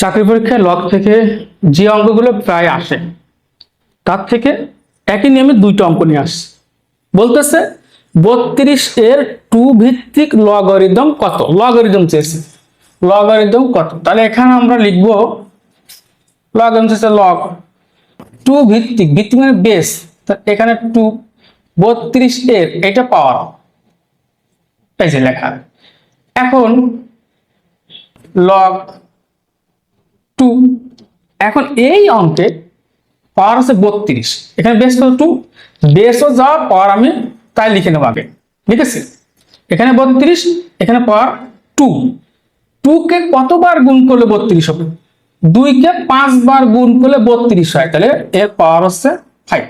চাকরি পরীক্ষায় লগ থেকে যে অঙ্কগুলো প্রায় আসে, তার থেকে একই নিয়মে দুইটা অঙ্ক নিয়ে আসছে বলতেছে, বত্রিশ এর টু ভিত্তিক লগারিদম কত? লগারিদম চেয়েছে। লগারিদম কত? তাহলে এখানে আমরা লিখব লগারিদম চেয়েছে লগ টু ভিত্তিক। ভিত্তিক মানে বেস এখানে টু, বত্রিশ এর, এটা পাওয়ার এই যে লেখা। এখন লগ টু এখন এই অঙ্কে পাওয়ার আছে বত্রিশ। এখানে বেস কত টু বেসও যা পাওয়ার আমি তাই লিখে নেব আগে। ঠিক আছে? এখানে বত্রিশ, এখানে পাওয়ার টু কে কতবার গুণ করলে বত্রিশ হবে? দুই কে পাঁচবার গুণ করলে বত্রিশ হয়। তাহলে এর পাওয়ার হচ্ছে ফাইভ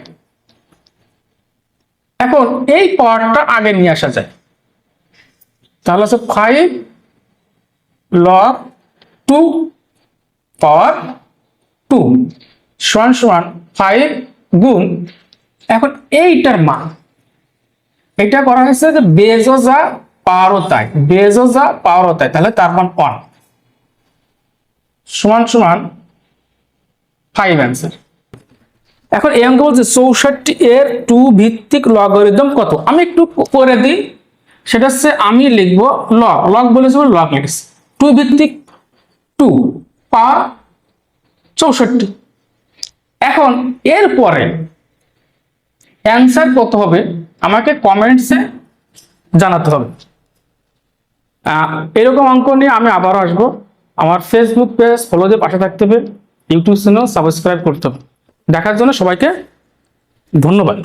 এখন এই পাওয়ারটা আগে নিয়ে আসা যায়। তাহলে হচ্ছে five log two power two সমান সমান ফাইভ গুণ, এখন এইটার মান। এটা করা হয়েছে যে বেজও যা পাওয়ারও তাই বেজও যা পাওয়ারও তাই তাহলে তার মান ওয়ান সমান সমান ফাইভ অ্যান্সার এখন এই অঙ্ক বলছে চৌষট্টি এর টু ভিত্তিক লগারিদম কত? আমি একটু করে দিই, সেটা হচ্ছে আমি লিখব লগ লগ বলেছি লগ লিখেছি। টু ভিত্তিক টু পাওয়ার চৌষট্টি। এখন এরপরে অ্যান্সার কত হবে, আমাকে কমেন্টসে জানাতে হবে। এরকম অঙ্ক নিয়ে আমি আবারও আসব। আমার ফেসবুক পেজ ফলো দিয়ে পাশে থাকতে হবে। ইউটিউব চ্যানেল সাবস্ক্রাইব করতে হবে। দেখার জন্য সবাইকে ধন্যবাদ।